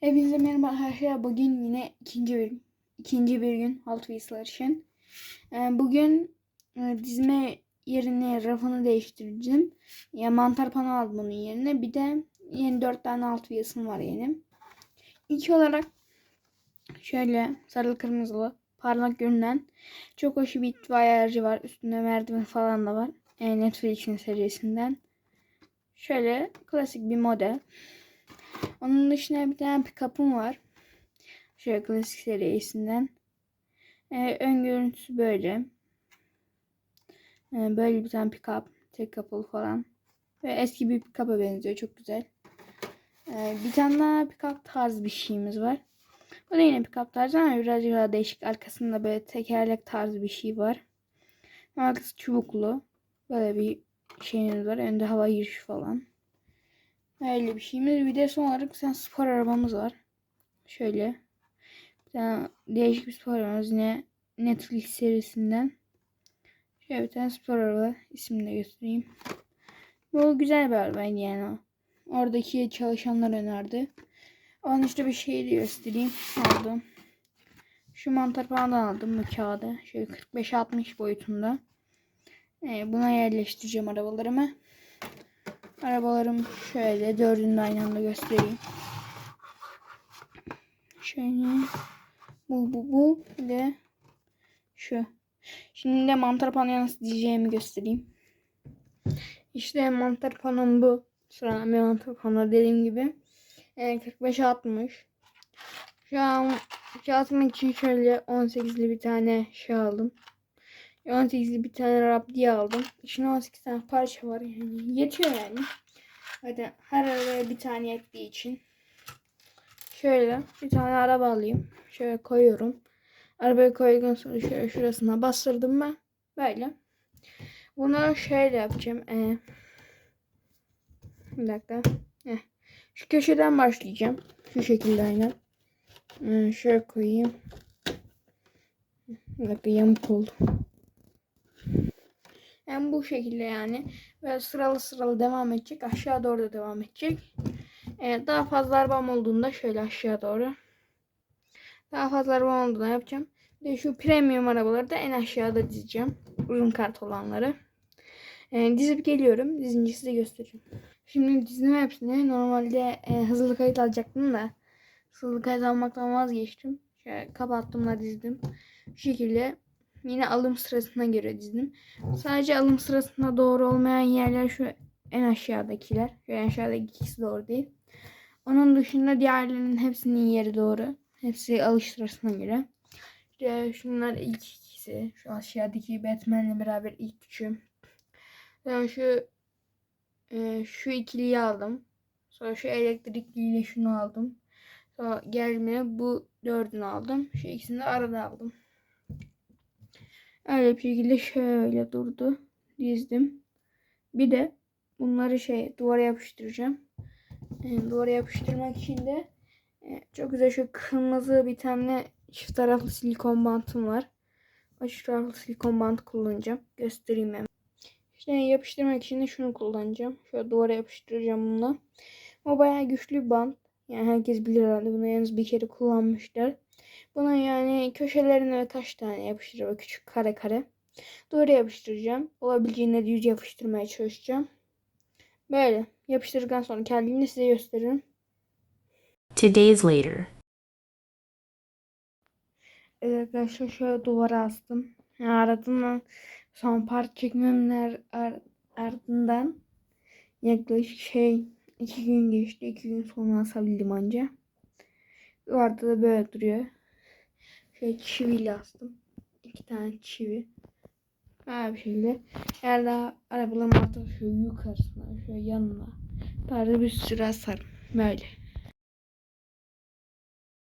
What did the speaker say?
Hepinize merhaba arkadaşlar. Bugün yine ikinci bir ikinci bir gün Hot Wheels'lar için. Ee, bugün e, dizme yerine rafını değiştireceğim. Ya mantar pano aldım bunun yerine. Bir de yeni dört tane Hot Wheels'ım var yeni. İlk olarak şöyle sarılı kırmızılı parlak görünen çok hoş bir itfaiye aracı var. Üstünde merdiven falan da var. E, Netflix'in serisinden. Şöyle klasik bir model. Onun dışında bir tane pick-up'ım var. Şöyle klasik serisinden. Ee, ön görüntüsü böyle. Ee, böyle bir tane pick-up. Tek kapılı falan. Ve eski bir pick-up'a benziyor. Çok güzel. Ee, bir tane daha pick-up tarzı bir şeyimiz var. Bu da yine pick-up tarzı ama birazcık daha değişik. Arkasında böyle tekerlek tarzı bir şey var. Arkası çubuklu. Böyle bir şeyimiz var. Önde hava girişi falan. Öyle bir şeyimiz. Bir de son olarak bir tane spor arabamız var. Şöyle. Bir tane değişik bir spor arabamız. Yine Netflix serisinden. Şöyle bir tane spor araba. İsmini de göstereyim. Bu güzel bir arabaydı yani. Oradaki çalışanlar önerdi. Onun işte bir şey de göstereyim. Aldım. Şu mantar falan aldım bu kağıdı. Şöyle 45-60 boyutunda. Ee, buna yerleştireceğim arabalarımı. Arabalarım şöyle dördünü aynı anda göstereyim. Şöyle bu bu bu bir de şu. Şimdi de mantar panoya nasıl diyeceğimi göstereyim. İşte mantar panom bu. Sıradan bir mantar pano dediğim gibi. E, 45 60. Şu an şey atmak için şöyle 18'li bir tane şey aldım. 18'li bir tane Rabdi aldım. İçine 18 tane parça var yani. Yetiyor yani. Hadi her arabaya bir tane yettiği için. Şöyle bir tane araba alayım. Şöyle koyuyorum. Arabaya koyduktan sonra şöyle şurasına bastırdım ben. Böyle. Bunu şöyle yapacağım. Ee, bir dakika. Heh. Şu köşeden başlayacağım. Şu şekilde aynen. Ee, şöyle koyayım. Bir dakika yamuk oldu. Yani bu şekilde yani. Ve sıralı sıralı devam edecek. Aşağı doğru da devam edecek. Ee, daha fazla arabam olduğunda şöyle aşağı doğru. Daha fazla arabam olduğunda yapacağım. De şu premium arabaları da en aşağıda dizeceğim. Uzun kart olanları. Ee, dizip geliyorum. Dizince size göstereceğim. Şimdi dizdim hepsini. Normalde e, hızlı kayıt alacaktım da. Hızlı kayıt almaktan vazgeçtim. Şöyle kapattım da dizdim. Şu şekilde Yine alım sırasına göre dizdim. Sadece alım sırasında doğru olmayan yerler şu en aşağıdakiler. Şu en aşağıdaki ikisi doğru değil. Onun dışında diğerlerinin hepsinin yeri doğru. Hepsi alış sırasına göre. İşte şunlar ilk ikisi. Şu aşağıdaki Batman'le beraber ilk üçü. Yani şu e, şu ikiliyi aldım. Sonra şu elektrikliyle şunu aldım. Sonra gelmeye bu dördünü aldım. Şu ikisini de arada aldım. Öyle bir şekilde şöyle durdu. Dizdim. Bir de bunları şey duvara yapıştıracağım. Yani duvara yapıştırmak için de e, çok güzel şu kırmızı bir tane çift taraflı silikon bantım var. O çift taraflı silikon bant kullanacağım. Göstereyim hemen. İşte yapıştırmak için de şunu kullanacağım. Şöyle duvara yapıştıracağım bununla. O bayağı güçlü bir bant. Yani herkes bilir herhalde bunu yalnız bir kere kullanmışlar. Buna yani köşelerine kaç tane yapıştırıyorum küçük kare kare. Doğru yapıştıracağım. Olabildiğine düz yapıştırmaya çalışacağım. Böyle yapıştırdıktan sonra kendini size gösteririm. Two days later. Evet arkadaşlar şöyle duvara astım. Yani ardından son part çekmemin ar- ardından yaklaşık şey iki gün geçti. iki gün sonra asabildim anca. Duvarda da böyle duruyor. Şey çiviyle astım. İki tane çivi. Böyle bir şekilde. Eğer daha arabaların artık şu yukarısına, şu yanına. Tarzı bir sürü asarım. Böyle.